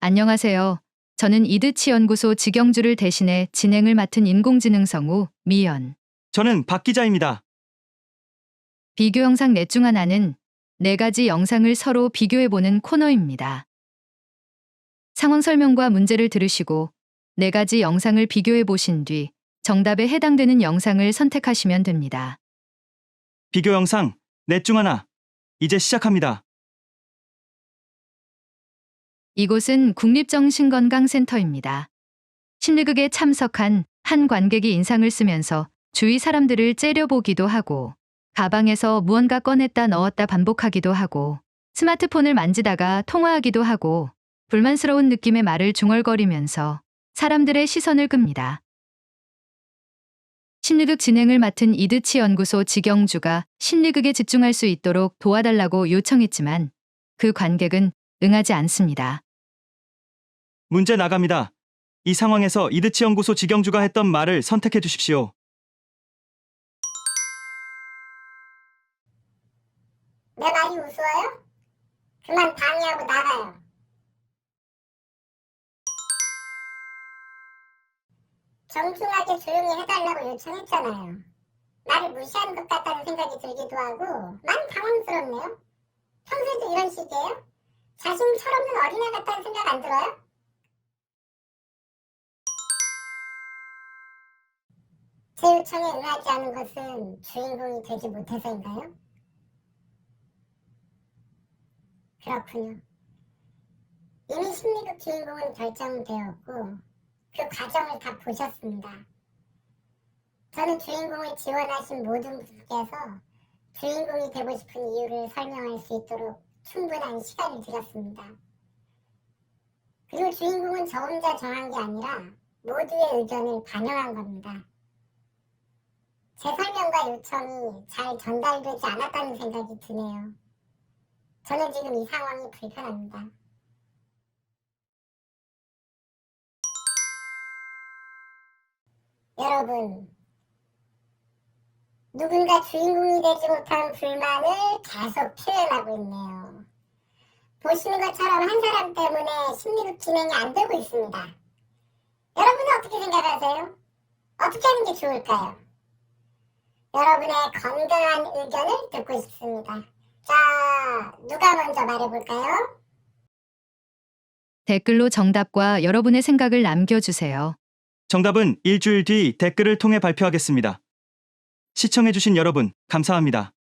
안녕하세요. 저는 이드치 연구소 직영주를 대신해 진행을 맡은 인공지능 성우 미연. 저는 박 기자입니다. 비교 영상 넷 중 하나는 네 가지 영상을 서로 비교해보는 코너입니다. 상황 설명과 문제를 들으시고 네 가지 영상을 비교해 보신 뒤 정답에 해당되는 영상을 선택하시면 됩니다. 비교 영상 넷 중 하나. 이제 시작합니다. 이곳은 국립정신건강센터입니다. 심리극에 참석한 한 관객이 인상을 쓰면서 주위 사람들을 째려보기도 하고 가방에서 무언가 꺼냈다 넣었다 반복하기도 하고 스마트폰을 만지다가 통화하기도 하고 불만스러운 느낌의 말을 중얼거리면서 사람들의 시선을 끕니다. 심리극 진행을 맡은 이드치 연구소 직영주가 심리극에 집중할 수 있도록 도와달라고 요청했지만 그 관객은 응하지 않습니다. 문제 나갑니다. 이 상황에서 이드치 연구소 직영주가 했던 말을 선택해 주십시오. 내 말이 우스워요? 그만 방해하고 나가요. 정중하게 조용히 해달라고 요청했잖아요. 나를 무시하는 것 같다는 생각이 들기도 하고 많이 당황스럽네요. 평소에도 이런 식이에요? 자신 철없는 어린애 같다는 생각 안 들어요? 제 요청에 응하지 않은 것은 주인공이 되지 못해서인가요? 그렇군요. 이미 심리극 주인공은 결정되었고 그 과정을 다 보셨습니다. 저는 주인공을 지원하신 모든 분께서 주인공이 되고 싶은 이유를 설명할 수 있도록 충분한 시간을 드렸습니다. 그리고 주인공은 저 혼자 정한 게 아니라 모두의 의견을 반영한 겁니다. 제 설명과 요청이 잘 전달되지 않았다는 생각이 드네요. 저는 지금 이 상황이 불편합니다. 여러분, 누군가 주인공이 되지 못한 불만을 계속 표현하고 있네요. 보시는 것처럼 한 사람 때문에 심리극 진행이 안 되고 있습니다. 여러분은 어떻게 생각하세요? 어떻게 하는 게 좋을까요? 여러분의 건강한 의견을 듣고 싶습니다. 자, 누가 먼저 말해볼까요? 댓글로 정답과 여러분의 생각을 남겨주세요. 정답은 일주일 뒤 댓글을 통해 발표하겠습니다. 시청해주신 여러분, 감사합니다.